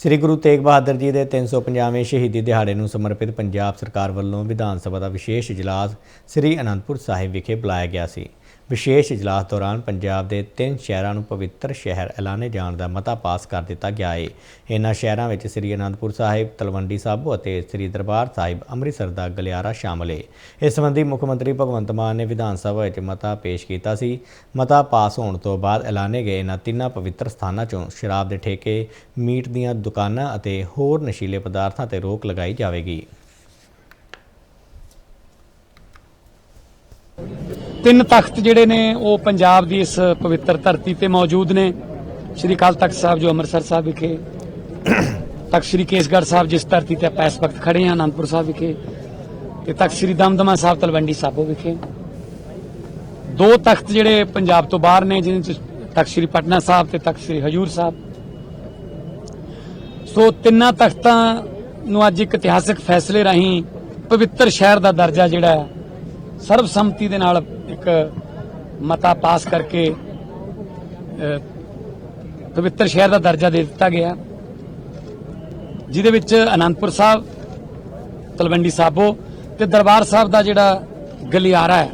ਸ੍ਰੀ ਗੁਰੂ ਤੇਗ ਬਹਾਦਰ ਜੀ ਦੇ 350ਵੇਂ ਸ਼ਹੀਦੀ ਦਿਹਾੜੇ ਨੂੰ ਸਮਰਪਿਤ ਪੰਜਾਬ ਸਰਕਾਰ ਵੱਲੋਂ ਵਿਧਾਨ ਸਭਾ ਦਾ ਵਿਸ਼ੇਸ਼ ਇਜਲਾਸ ਸ੍ਰੀ ਅਨੰਦਪੁਰ ਸਾਹਿਬ ਵਿਖੇ ਬੁਲਾਇਆ ਗਿਆ ਸੀ। ਵਿਸ਼ੇਸ਼ ਇਜਲਾਸ ਦੌਰਾਨ ਪੰਜਾਬ ਦੇ ਤਿੰਨ ਸ਼ਹਿਰਾਂ ਨੂੰ ਪਵਿੱਤਰ ਸ਼ਹਿਰ ਐਲਾਨੇ ਜਾਣ ਦਾ ਮਤਾ ਪਾਸ ਕਰ ਦਿੱਤਾ ਗਿਆ ਹੈ ਇਹਨਾਂ ਸ਼ਹਿਰਾਂ ਵਿੱਚ ਸ੍ਰੀ ਅਨੰਦਪੁਰ ਸਾਹਿਬ, ਤਲਵੰਡੀ ਸਾਬੋ ਅਤੇ ਸ੍ਰੀ ਦਰਬਾਰ ਸਾਹਿਬ ਅੰਮ੍ਰਿਤਸਰ ਦਾ ਗਲਿਆਰਾ ਸ਼ਾਮਲ ਹੈ ਇਸ ਸੰਬੰਧੀ ਮੁੱਖ ਮੰਤਰੀ ਭਗਵੰਤ ਮਾਨ ਨੇ ਵਿਧਾਨ ਸਭਾ ਵਿੱਚ ਮਤਾ ਪੇਸ਼ ਕੀਤਾ ਸੀ। ਮਤਾ ਪਾਸ ਹੋਣ ਤੋਂ ਬਾਅਦ ਐਲਾਨੇ ਗਏ ਇਹਨਾਂ ਤਿੰਨਾਂ ਪਵਿੱਤਰ ਸਥਾਨਾਂ 'ਚੋਂ ਸ਼ਰਾਬ ਦੇ ਠੇਕੇ, ਮੀਟ ਦੀਆਂ ਦੁਕਾਨਾਂ ਅਤੇ ਹੋਰ ਨਸ਼ੀਲੇ ਪਦਾਰਥਾਂ ਤੇ ਰੋਕ ਲਗਾਈ ਜਾਵੇਗੀ। ਤਿੰਨ ਤਖਤ ਜਿਹੜੇ ਨੇ, ਉਹ ਪੰਜਾਬ ਦੀ ਇਸ ਪਵਿੱਤਰ ਧਰਤੀ ਤੇ ਮੌਜੂਦ ਨੇ। ਸ਼੍ਰੀ ਅਕਾਲ ਤਖਤ ਸਾਹਿਬ ਜੋ ਅੰਮ੍ਰਿਤਸਰ ਸਾਹਿਬ ਵਿਖੇ, ਤਖਤ ਸ਼੍ਰੀ ਕੇਸਗੜ੍ਹ ਸਾਹਿਬ ਜਿਸ ਧਰਤੀ ਤੇ ਆਪਾਂ ਇਸ ਵਕਤ ਖੜੇ ਹਾਂ, ਅਨੰਦਪੁਰ ਸਾਹਿਬ ਵਿਖੇ, ਤੇ ਤਖਤ ਸ਼੍ਰੀ ਦਮਦਮਾ ਸਾਹਿਬ ਤਲਵੰਡੀ ਸਾਬੋ ਵਿਖੇ। ਦੋ ਤਖਤ ਜਿਹੜੇ ਪੰਜਾਬ ਤੋਂ ਬਾਹਰ ਨੇ ਜਿਹਨਾਂ ਚ ਤਖਤ ਸ਼੍ਰੀ ਪਟਨਾ ਸਾਹਿਬ ਤੇ ਤਖਤ ਸ਼੍ਰੀ ਹਜੂਰ ਸਾਹਿਬ। ਸੋ ਤਿੰਨਾਂ ਤਖਤਾਂ ਨੂੰ ਅੱਜ ਇੱਕ ਇਤਿਹਾਸਕ ਫੈਸਲੇ ਰਾਹੀਂ ਪਵਿੱਤਰ ਸ਼ਹਿਰ ਦਾ ਦਰਜਾ ਜਿਹੜਾ ਹੈ ਸਰਬਸੰਮਤੀ ਦੇ ਨਾਲ ਇੱਕ ਮਤਾ ਪਾਸ ਕਰਕੇ ਪਵਿੱਤਰ ਸ਼ਹਿਰ ਦਾ ਦਰਜਾ ਦੇ ਦਿੱਤਾ ਗਿਆ। ਜਿਹਦੇ ਵਿੱਚ ਅਨੰਦਪੁਰ ਸਾਹਿਬ, ਤਲਵੰਡੀ ਸਾਬੋ ਤੇ ਦਰਬਾਰ ਸਾਹਿਬ ਦਾ ਜਿਹੜਾ ਗਲਿਆਰਾ ਹੈ